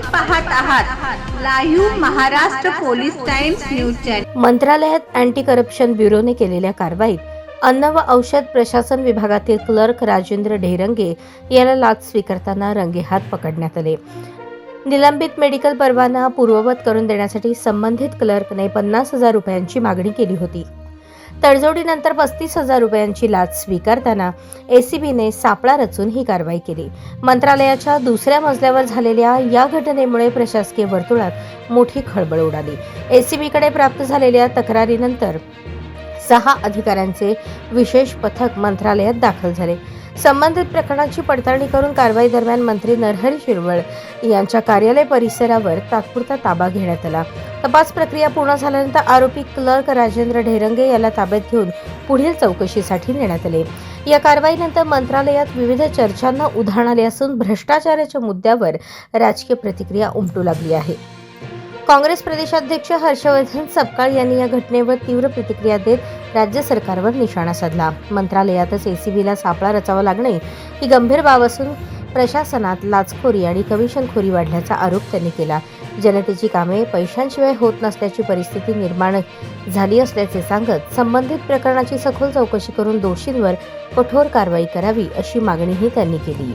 पाहत आहात live Maharashtra police times news channel. मंत्रालयात अँटी करप्शन ब्युरोने केलेल्या कारवाईत अन्न व औषध प्रशासन विभागातील क्लर्क राजेंद्र ढेरंगे याला लाच स्वीकारताना रंगेहात पकडण्यात आले. निलंबित मेडिकल परवाना पूर्ववत करून देण्यासाठी संबंधित क्लर्कने पन्नास हजार रुपयांची मागणी केली होती. तडजोडीनंतर पस्तीस हजार रुपयांची लाच स्वीकारताना एसीबीने सापळा रचून ही कारवाई केली. मंत्रालयाच्या दुसऱ्या मजल्यावर झालेल्या या घटनेमुळे प्रशासकीय वर्तुळात मोठी खळबळ उडाली. एसीबीकडे प्राप्त झालेल्या तक्रारीनंतर सहा अधिकाऱ्यांचे विशेष पथक मंत्रालयात दाखल झाले. संबंधित प्रकरणाची पडताळणी करून कारवाई दरम्यान मंत्री नरहरी शिरवळ यांच्या कार्यालय परिसरावर तात्पुरता ताबा घेण्यात आला. तपास प्रक्रिया पूर्ण झाल्यानंतर आरोपी क्लर्क राजेंद्र ढेरंगे याला ताब्यात घेऊन पुढील चौकशीसाठी नेण्यात आले. या कारवाईनंतर मंत्रालयात विविध चर्चांना उधाण आले असून भ्रष्टाचाराच्या मुद्द्यावर राजकीय प्रतिक्रिया उमटू लागली आहे. काँग्रेस प्रदेशाध्यक्ष हर्षवर्धन सपकाळ यांनी या घटनेवर तीव्र प्रतिक्रिया देत राज्य सरकारवर निशाणा साधला. मंत्रालयातच एसीबीला सापळा रचावा लागणे ही गंभीर बाब असून प्रशासनात लाचखोरी आणि कमिशनखोरी वाढल्याचा आरोप त्यांनी केला. जनतेची कामे पैशांशिवाय होत नसल्याची परिस्थिती निर्माण झाली असल्याचे सांगत संबंधित प्रकरणाची सखोल चौकशी करून दोषींवर कठोर कारवाई करावी अशी मागणीही त्यांनी केली.